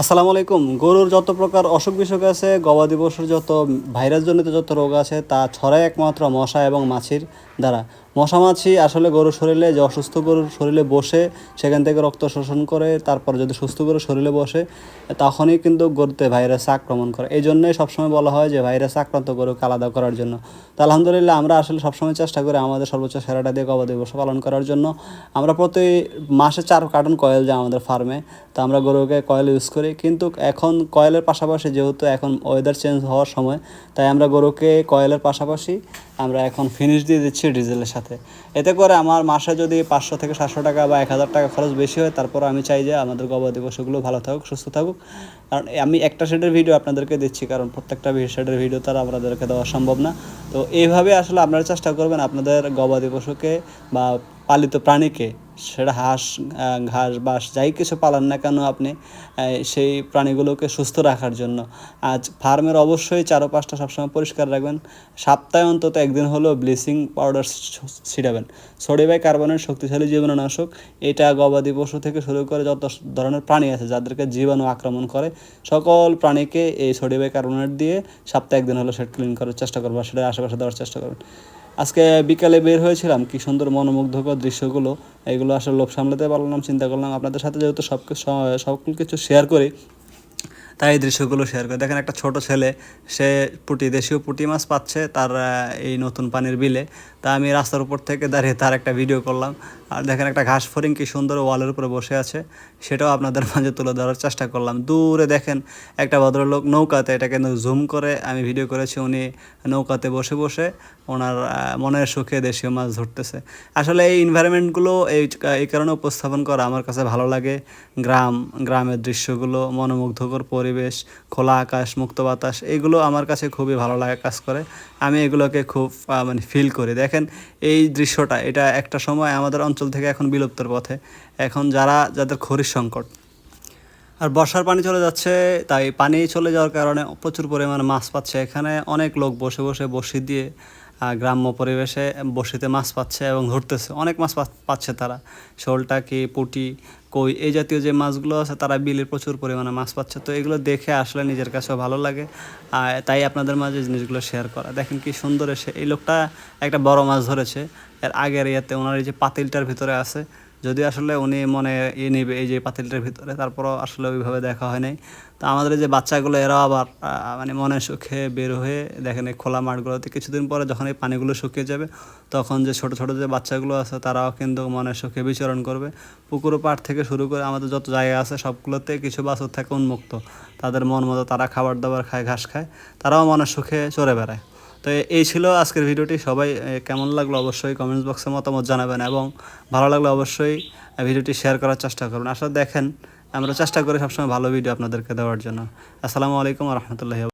আসসালামু আলাইকুম। গরুর যত প্রকার অসুখ বিসুখ আছে, গবাদি পশুর যত ভাইরাসজনিত যত রোগ আছে, তা ছড়ায় একমাত্র মশা এবং মাছির দ্বারা। মশা মাছি আসলে গরুর শরীরে, যে অসুস্থ গরুর শরীরে বসে সেখান থেকে রক্ত শোষণ করে, তারপর যদি সুস্থ গরুর শরীরে বসে, তখনই কিন্তু গরুতে ভাইরাস আক্রমণ করে। এই জন্যই সবসময় বলা হয় যে ভাইরাস আক্রান্ত গরুকে আলাদা করার জন্য। তো আলহামদুলিল্লাহ আমরা আসলে সবসময় চেষ্টা করি আমাদের সর্বোচ্চ সেরাটা দিয়ে গবাদি পশু পালন করার জন্য। আমরা প্রতি মাসে চার কার্টন কয়েল যায় আমাদের ফার্মে। তো আমরা গরুকে কয়েল ইউজ করি। কিন্তু এখন কয়েলের পাশাপাশি যেহেতু এখন ওয়েদার চেঞ্জ হওয়ার সময়, তাই আমরা গরুকে কয়েলের পাশাপাশি আমরা এখন ফিনিশ দিয়ে দিচ্ছি ডিজেলের সাথে। এতে করে আমার মাসে যদি পাঁচশো থেকে সাতশো টাকা বা এক হাজার টাকা খরচ বেশি হয়, তারপর আমি চাই যে আমাদের গবাদি পশুগুলো ভালো থাকুক, সুস্থ থাকুক। কারণ আমি একটা শেডের ভিডিও আপনাদেরকে দিচ্ছি, কারণ প্রত্যেকটা শেডের ভিডিও তার আপনাদেরকে দেওয়া সম্ভব না। তো এইভাবে আসলে আপনারা চেষ্টা করবেন আপনাদের গবাদি পশুকে বা পালিত প্রাণীকে সেটা হাঁস ঘাস বাস যাই কিছু পালান না কেন আপনি সেই প্রাণীগুলোকে সুস্থ রাখার জন্য। আজ ফার্মের অবশ্যই চারো পাঁচটা সবসময় পরিষ্কার রাখবেন। সপ্তাহে অন্তত একদিন হলেও ব্লিচিং পাউডার ছিটাবেন। সোডিবাই কার্বনের শক্তিশালী জীবাণুনাশক, এটা গবাদি পশু থেকে শুরু করে যত ধরনের প্রাণী আছে যাদেরকে জীবাণু আক্রমণ করে, সকল প্রাণীকে এই সোডিবাই কার্বনেট দিয়ে সপ্তাহে একদিন হলেও সেট ক্লিন করার চেষ্টা করব সেটা আশেপাশে দেওয়ার চেষ্টা করবেন। আজকে বিকালে বের হয়েছিলাম, কি সুন্দর মনোমুগ্ধকর দৃশ্যগুলো, এগুলো আসলে লোভ সামলাতে পারলাম চিন্তা করলাম আপনাদের সাথে যেহেতু সব সকল কিছু শেয়ার করি, তাই এই দৃশ্যগুলো শেয়ার করে। দেখেন একটা ছোট ছেলে, সে পুটি, দেশীয় পুটি মাছ পাচ্ছে তার এই নতুন পানির বিলে। তা আমি রাস্তার উপর থেকে দাঁড়িয়ে তার একটা ভিডিও করলাম। আর দেখেন একটা ঘাস ফরিং কি সুন্দর ওয়ালের উপরে বসে আছে, সেটাও আপনাদের মাঝে তুলে ধরার চেষ্টা করলাম। দূরে দেখেন একটা ভদ্রলোক নৌকাতে, এটা কিন্তু জুম করে আমি ভিডিও করেছি, উনি নৌকাতে বসে বসে ওনার মনের সুখে দেশীয় মাছ ধরতেছে। আসলে এই এনভায়রনমেন্টগুলো এই এই কারণে উপস্থাপন করা আমার কাছে ভালো লাগে। গ্রাম, গ্রামের দৃশ্যগুলো, মনোমুগ্ধকর পরিবেশ, খোলা আকাশ, মুক্ত বাতাস, এগুলো আমার কাছে খুবই ভালো লাগে কাজ করে। আমি এগুলোকে খুব মানে ফিল করি। দেখেন এই দৃশ্যটা, এটা একটা সময় আমাদের অঞ্চল থেকে এখন বিলুপ্তর পথে। এখন যারা, যাদের খরির সংকট। আর বর্ষার পানি চলে যাচ্ছে, তাই পানি চলে যাওয়ার কারণে প্রচুর পরিমাণে মাছ পাচ্ছে। এখানে অনেক লোক বসে বসে বসি দিয়ে গ্রাম্য পরিবেশে বসিতে মাছ পাচ্ছে এবং ধরতেছে, অনেক মাছ পাচ্ছে তারা। শোলটাকি পুটি, কই, এই জাতীয় যে মাছগুলো আছে তারা বিলে প্রচুর পরিমাণে মাছ পাচ্ছে। তো এগুলো দেখে আসলে নিজের কাছেও ভালো লাগে। আর তাই আপনাদের মাঝে জিনিসগুলো শেয়ার করা। দেখেন কি সুন্দর এসে এই লোকটা একটা বড় মাছ ধরেছে। এর আগের ইয়াতে ওনার এই যে পাতিলটার ভিতরে আছে যদি আসলে উনি মনে ইয়ে নেবে এই যে পাতিলটার ভিতরে, তারপরও আসলে ওইভাবে দেখা হয় নাই। তো আমাদের যে বাচ্চাগুলো, এরাও আবার মানে মনে সুখে বের হয়ে দেখেন এই খোলা মাঠগুলোতে কিছুদিন পরে যখন এই পানিগুলো শুকিয়ে যাবে, তখন যে ছোট ছোট যে বাচ্চাগুলো আছে, তারাও কিন্তু মনে সুখে বিচরণ করবে। পুকুর পাড় থেকে শুরু করে আমাদের যত জায়গা আছে, সবগুলোতে কিছু বাছুর থাকে উন্মুক্ত। তাদের মন মতো তারা খাবার দাবার খায়, ঘাস খায়, তারাও মনে সুখে চড়ে বেড়ায়। তো এই ছিল আজকের ভিডিওটি। সবাই কেমন লাগল অবশ্যই কমেন্টস বক্সে মতামত জানাবেন এবং ভালো লাগলে অবশ্যই ভিডিওটি শেয়ার করার চেষ্টা করুন। আসলে দেখেন, আমরা চেষ্টা করি সবসময় ভালো ভিডিও আপনাদেরকে দেওয়ার জন্য। আসসালামু আলাইকুম রহমতুল্লাহ